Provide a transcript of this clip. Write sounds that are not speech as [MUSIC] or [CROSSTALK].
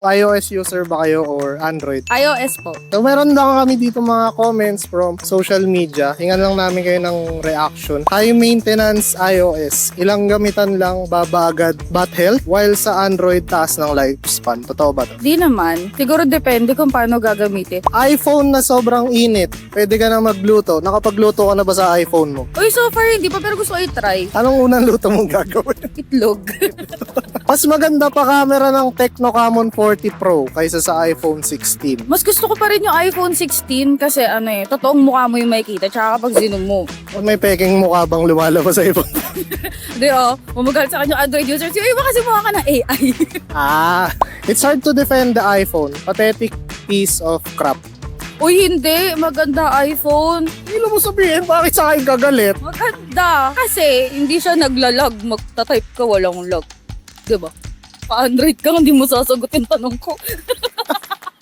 iOS user ba kayo or Android? iOS po. So meron lang kami dito mga comments from social media. Hingan lang namin kayo ng reaction. High maintenance iOS. Ilang gamitan lang baba agad bat health while sa Android taas ng lifespan. Totoo ba to? Di naman. Siguro depende kung paano gagamitin. iPhone na sobrang init. Pwede ka na magluto. Nakapagluto ka na ba sa iPhone mo? Uy, so far hindi pa pero gusto ko i-try. Anong unang luto mong gagawin? [LAUGHS] Itlog. [LAUGHS] Mas maganda pa camera ng Tecno Camon 40 Pro kaysa sa iPhone 16. Mas gusto ko pa rin yung iPhone 16 kasi ano eh, totoong mukha mo yung makikita tsaka kapag zoom mo. May peking mukha bang lumalabas sa iPhone? [LAUGHS] Hindi oh, mamagal sa kanya Android users. Yung iba kasi mukha ka ng AI. [LAUGHS] ah, it's hard to defend the iPhone. Pathetic piece of crap. Uy, hindi. Maganda iPhone. Hindi mo sabihin bakit sa akin kagalit. Maganda. Kasi hindi siya naglalag. Magta-type ka, walang lag. Diba? Pa-Android ka, hindi mo sasagot yung tanong ko. [LAUGHS]